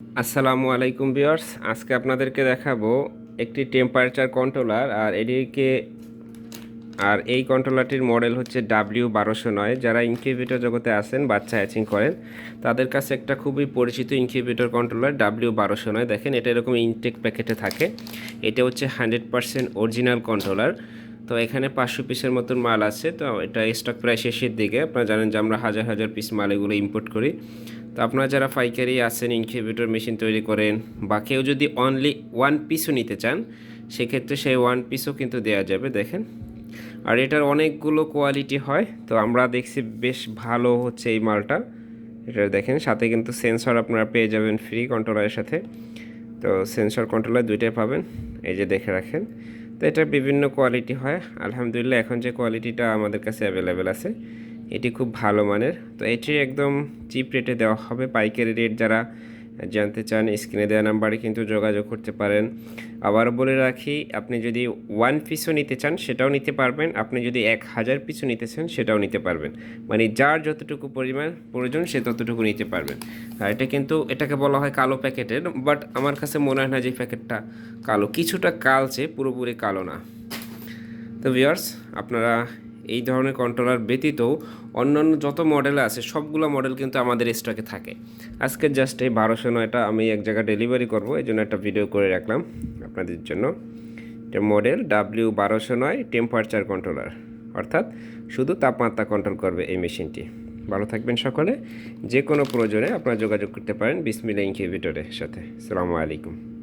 আসসালামু আলাইকুম ভিউয়ার্স, আজকে আপনাদেরকে দেখাবো একটি টেম্পারেচার কন্ট্রোলার আর এদিকে আর এই কন্ট্রোলারটির মডেল হচ্ছে ডাব্লিউ বারোশো নয়। যারা ইনকিউবেটর জগতে আসেন বাচ্চা হ্যাচিং করেন, তাদের কাছে একটা খুবই পরিচিত ইনকিউবেটর কন্ট্রোলার ডাব্লিউ বারোশো নয়। দেখেন, এটা এরকম ইনটেক প্যাকেটে থাকে। এটা হচ্ছে হান্ড্রেড পারসেন্ট অরিজিনাল কন্ট্রোলার তো এখানে পাঁচশো পিসের মতন মাল আছে। তো এটা স্টক প্রায় শেষের দিকে। আপনারা জানেন যে আমরা হাজার হাজার পিস মাল এগুলো ইম্পোর্ট করি। তো আপনারা যারা পাইকারি আছেন ইনকিউবেটর মেশিন তৈরি করেন বা কেউ যদি অনলি ওয়ান পিসও নিতে চান, সেক্ষেত্রে সেই ওয়ান পিসও কিন্তু দেওয়া যাবে, দেখেন। আর এটার অনেকগুলো কোয়ালিটি হয়, তো আমরা দেখছি বেশ ভালো হচ্ছে এই মালটা। এটা দেখেন, সাথে কিন্তু সেন্সর আপনারা পেয়ে যাবেন ফ্রি কন্ট্রোলারের সাথে। তো সেন্সর কন্ট্রোলার দুইটাই পাবেন, এই যে দেখে রাখেন। তো এটা বিভিন্ন কোয়ালিটি হয়, আলহামদুলিল্লাহ এখন যে কোয়ালিটিটা আমাদের কাছে অ্যাভেলেবেল আছে এটি খুব ভালো মানের। তো এটি একদম চিপ রেটে দেওয়া হবে। পাইকারি রেট যারা জানতে চান স্ক্রিনে দেওয়া নাম্বারে কিন্তু যোগাযোগ করতে পারেন। আবার বলে রাখি, আপনি যদি ওয়ান পিসও নিতে চান, সেটাও নিতে পারবেন। আপনি যদি এক হাজার পিসও নিতে চান, সেটাও নিতে পারবেন। মানে যার যতটুকু পরিমাণ প্রয়োজন, সে ততটুকু নিতে পারবেন। আর এটা কিন্তু, এটাকে বলা হয় কালো প্যাকেটের বাট আমার কাছে মনে হয় না যে প্যাকেটটা কালো। কিছুটা কালচে, পুরোপুরি কালো না। তো ভিউয়ার্স আপনারা এই ধরনের কন্ট্রোলার ব্যতীতও অন্যান্য যত মডেল আছে, সবগুলো মডেল কিন্তু আমাদের স্টকে থাকে। আজকে জাস্ট এই বারোশো নয়টা আমি এক জায়গায় ডেলিভারি করব, এই জন্য একটা ভিডিও করে রাখলাম আপনাদের জন্য। এটা মডেল ডাব্লিউ বারোশো নয় টেম্পারেচার কন্ট্রোলার অর্থাৎ শুধু তাপমাত্রা কন্ট্রোল করবে এই মেশিনটি ভালো থাকবেন সকলে, যে কোনো প্রয়োজনে আপনারা যোগাযোগ করতে পারেন বিসমিল্লা ইনকিউবেটরের সাথে। সালামু আলাইকুম।